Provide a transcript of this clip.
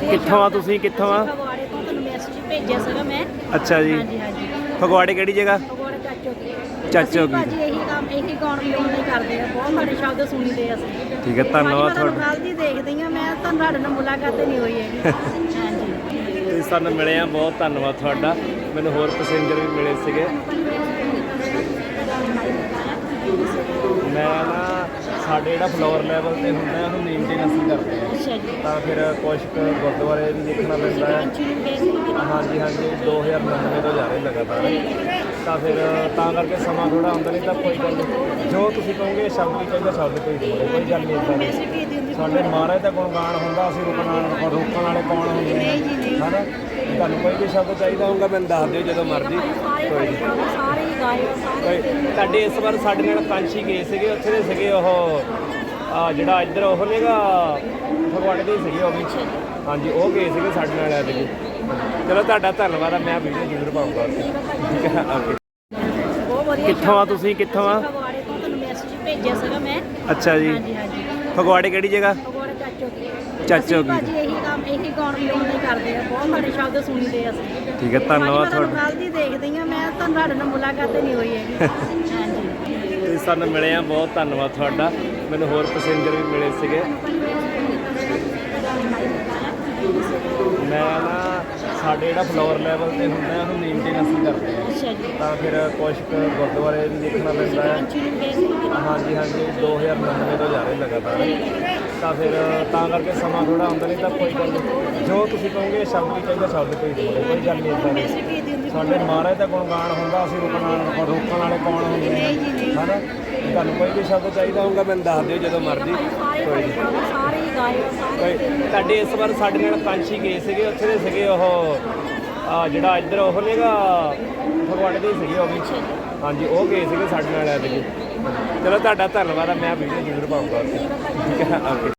ਕਿੱਥੋਂ ਆ ਤੁਸੀਂ? ਕਿੱਥੋਂ ਆ? ਫਗਵਾੜੇ ਤੋਂ ਤੁਹਾਨੂੰ ਮੈਸੇਜ ਭੇਜਿਆ ਸੀਗਾ ਮੈਂ। ਅੱਛਾ ਜੀ। ਹਾਂਜੀ ਹਾਂਜੀ। ਫਗਵਾੜੇ ਕਿਹੜੀ ਜਗ੍ਹਾ? ਫਗਵਾੜੇ ਚਾਚੋ। ਭਾਜੀ ਇਹੀ ਕੰਮ ਇਹੀ ਗਾਉਣ ਲਿਆਉਣ ਲਈ ਕਰਦੇ ਆ। ਬਹੁਤ ਸਾਡੇ ਸ਼ਬਦ ਸੁਣੀਦੇ ਆ ਅਸੀਂ। ਠੀਕ ਹੈ ਧੰਨਵਾਦ ਤੁਹਾਡਾ। ਕੱਲ ਦੀ ਦੇਖਦੀ ਆ ਮੈਂ ਤੁਹਾਡੇ ਨਾਲ ਮੁਲਾਕਾਤ ਨਹੀਂ ਹੋਈ ਹੈਗੀ। ਹਾਂਜੀ। ਤੁਸੀਂ ਸਾਨੂੰ ਮਿਲੇ ਆ ਬਹੁਤ ਧੰਨਵਾਦ ਤੁਹਾਡਾ। ਮੈਨੂੰ ਹੋਰ ਪੈਸੇਂਜਰ ਵੀ ਮਿਲੇ ਸੀਗੇ ਮੈਂ ਨਾ ਸਾਡੇ ਜਿਹੜਾ ਫਲੋਰ ਲੈਵਲ ਤੇ ਹੁੰਦਾ ਹੈ, ਉਹਨੂੰ ਮੇਨਟੇਨੈਂਸ ਕਰਦੇ ਆ ਅੱਛਾ ਜੀ। ਤਾਂ ਫਿਰ ਕੁਝ ਕੁ ਗੁਰਦੁਆਰੇ ਵੀ ਦੇਖਣਾ ਪੈਂਦਾ ਹੈ। ਹਾਂਜੀ ਹਾਂਜੀ 2099 ਤੋਂ ਜਾ ਰਹੇ ਲਗਾਤਾਰ। ਤਾਂ ਫਿਰ ਤਾਂ ਕਰਕੇ ਸਮਾਂ ਥੋੜਾ ਹੁੰਦਾ ਨਹੀਂ ਤਾਂ ਕੋਈ ਗੱਲ ਨਹੀਂ। ਜੋ ਤੁਸੀਂ ਕਹੋਗੇ ਸ਼ਬਦ ਵੀ ਚਾਹੀਦਾ ਸ਼ਬਦ ਕੋਈ ਬੋਲੇ ਕੋਈ ਗੱਲ ਨਹੀਂ ਏਦਾਂ ਦੀ। ਸਾਡੇ ਮਹਾਰਾਜ ਦਾ ਗੁਣਗਾਨ ਹੁੰਦਾ ਅਸੀਂ ਰੁਕਣਾ ਰੋਕਣ ਵਾਲੇ ਕੌਣ ਹੁੰਦੇ ਨੇ? ਨਹੀਂ ਜੀ ਨਹੀਂ। ਹਨਾ? ਤੁਹਾਨੂੰ ਕੋਈ ਵੀ ਸ਼ਬਦ ਚਾਹੀਦਾ ਹੋਊਗਾ ਮੈਨੂੰ ਦੱਸ ਦਿਓ ਜਦੋਂ ਮਰਜ਼ੀ। ਕੋਈ ਨਹੀਂ ਸਾਰੇ ਹੀ ਗਾਏ ਆ, ਸਾਰੇ ਕੋਈ ਤੁਹਾਡੇ ਇਸ ਵਾਰ ਸਾਡੇ ਨਾਲ ਪੰਛੀ ਗਏ ਸੀਗੇ ਉੱਥੇ ਦੇ ਸੀਗੇ ਉਹ ਆ ਜਿਹੜਾ ਇੱਧਰ ਉਹ ਨੇਗਾ ਫਗਵਾੜੇ ਦੇ ਹੀ ਸੀਗੇ ਉਹ ਵੀ। ਹਾਂਜੀ ਉਹ ਗਏ ਸੀਗੇ ਸਾਡੇ ਨਾਲ ਐਤਕੀ। ਚਲੋ ਤੁਹਾਡਾ ਧੰਨਵਾਦ ਆ ਮੈਂ ਵੀਡੀਓ ਜ਼ਰੂਰ ਪਾਉਂਗਾ। ਠੀਕ ਹੈ ਓਕੇ। ਕਿੱਥੋਂ ਆ ਤੁਸੀਂ? ਕਿੱਥੋਂ ਆ? ਫਗਵਾੜੇ ਤੋਂ ਤੁਹਾਨੂੰ ਮੈਸੇਜ ਭੇਜਿਆ ਸੀਗਾ ਮੈਂ। ਅੱਛਾ ਜੀ। ਹਾਂਜੀ ਹਾਂਜੀ। ਫਗਵਾੜੇ ਕਿਹੜੀ ਜਗ੍ਹਾ? ਫਗਵਾੜੇ ਚਾਚੋ ਕੀ। ਚਾਚੋ ਅਸੀਂ ਕੀ। ਭਾਜੀ ਇਹੀ ਕੰਮ ਇਹੀ ਗਾਉਣ ਕਰਦੇ ਆ। ਬਹੁਤ ਸਾਡੇ ਸ਼ਬਦ ਸੁਣੀਦੇ ਆ ਅਸੀਂ। ਠੀਕ ਹੈ ਧੰਨਵਾਦ ਤੁਹਾਡਾ। ਕੱਲ ਦੀ ਦੇਖਦੀ ਆ ਮੈਂ ਤਾਂ ਤੁਹਾਡੇ ਨਾਲ ਮੁਲਾਕਾਤ ਨਹੀਂ ਹੋਈ ਹੈਗੀ। ਹਾਂਜੀ। ਤੁਸੀਂ ਸਾਨੂੰ ਮਿਲੇ ਆ ਬਹੁਤ ਧੰਨਵਾਦ ਤੁਹਾਡਾ। ਮੈਨੂੰ ਹੋਰ ਪੈਸੇਂਜਰ ਵੀ ਮਿਲੇ ਸੀਗੇ ਮੈਂ ਨਾ ਸਾਡੇ ਜਿਹੜਾ ਫਲੋਰ ਲੈਵਲ ਤੇ ਹੁੰਦਾ ਹੈ, ਉਹਨੂੰ ਮੇਨਟੇਨੈਂਸ ਕਰਦੇ ਆ ਅੱਛਾ ਜੀ। ਤਾਂ ਫਿਰ ਕੁਝ ਕੁ ਗੁਰਦੁਆਰੇ ਵੀ ਦੇਖਣਾ ਪੈਂਦਾ ਹੈ। ਹਾਂਜੀ ਹਾਂਜੀ 2099 ਤੋਂ ਜਾ ਰਹੇ ਲਗਾਤਾਰ। ਤਾਂ ਫਿਰ ਤਾਂ ਕਰਕੇ ਸਮਾਂ ਥੋੜਾ ਹੁੰਦਾ ਨਹੀਂ ਤਾਂ ਕੋਈ ਗੱਲ ਨਹੀਂ। ਜੋ ਤੁਸੀਂ ਕਹੋਗੇ ਸ਼ਬਦ ਵੀ ਚਾਹੀਦਾ ਸ਼ਬਦ ਕੋਈ ਬੋਲੇ ਕੋਈ ਗੱਲ ਨਹੀਂ ਦੀ। ਸਾਡੇ ਮਹਾਰਾਜ ਦਾ ਗੁਣਗਾਨ ਹੁੰਦਾ ਅਸੀਂ ਰੁਕਣਾ ਰੋਕਣ ਵਾਲੇ ਕੌਣ ਹੁੰਦੇ ਨੇ? ਨਹੀਂ ਨਹੀਂ। ਹਨਾ ਤੁਹਾਨੂੰ ਕੋਈ ਵੀ ਸ਼ਬਦ ਚਾਹੀਦਾ ਹੋਊਗਾ, ਮੈਨੂੰ ਦੱਸ ਦਿਓ ਜਦੋਂ ਮਰਜ਼ੀ। ਕੋਈ ਨਹੀਂ। ਸਾਰੇ ਹੀ ਗਾਏ ਕੋਈ ਤੁਹਾਡੇ ਇਸ ਵਾਰ ਸਾਡੇ ਨਾਲ ਪੰਛੀ ਗਏ ਸੀਗੇ, ਉੱਥੇ ਦੇ ਸੀਗੇ ਉਹ, ਆ ਜਿਹੜਾ ਇੱਧਰ ਉਹ ਨੇਗਾ ਫਗਵਾੜੇ ਦੇ ਹੀ ਸੀਗੇ ਉਹ ਵੀ। ਹਾਂਜੀ, ਉਹ ਗਏ ਸੀਗੇ ਸਾਡੇ ਨਾਲ ਐਤਕੀ। ਚਲੋ, ਤੁਹਾਡਾ ਧੰਨਵਾਦ ਆ, ਮੈਂ ਵੀਡੀਓ ਜ਼ਰੂਰ ਪਾਉਂਗਾ। ਠੀਕ ਹੈ, ਓਕੇ।